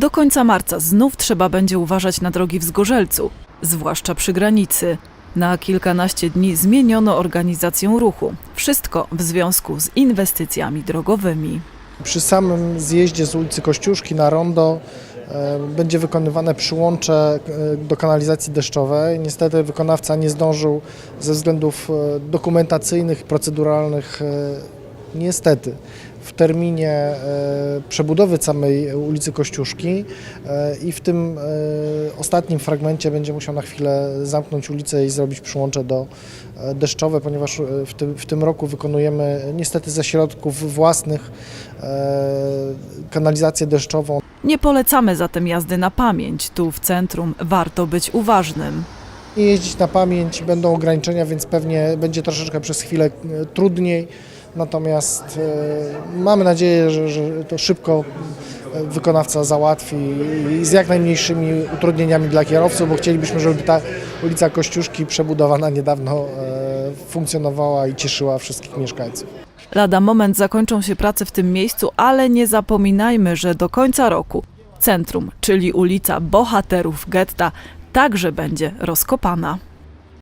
Do końca marca znów trzeba będzie uważać na drogi w Zgorzelcu, zwłaszcza przy granicy. Na kilkanaście dni zmieniono organizację ruchu. Wszystko w związku z inwestycjami drogowymi. Przy samym zjeździe z ulicy Kościuszki na rondo e, będzie wykonywane przyłącze e, do kanalizacji deszczowej. Niestety wykonawca nie zdążył ze względów e, dokumentacyjnych, proceduralnych e, niestety w terminie e, przebudowy samej ulicy Kościuszki e, i w tym e, ostatnim fragmencie będzie musiał na chwilę zamknąć ulicę i zrobić przyłącze do deszczowe, ponieważ w tym, w tym roku wykonujemy niestety ze środków własnych kanalizację deszczową. Nie polecamy zatem jazdy na pamięć. Tu w centrum warto być uważnym. Nie jeździć na pamięć, będą ograniczenia, więc pewnie będzie troszeczkę przez chwilę trudniej. Natomiast e, mamy nadzieję, że, że to szybko e, wykonawca załatwi i z jak najmniejszymi utrudnieniami dla kierowców, bo chcielibyśmy, żeby ta ulica Kościuszki przebudowana niedawno e, funkcjonowała i cieszyła wszystkich mieszkańców. Lada moment zakończą się prace w tym miejscu, ale nie zapominajmy, że do końca roku centrum, czyli ulica Bohaterów Getta, także będzie rozkopana.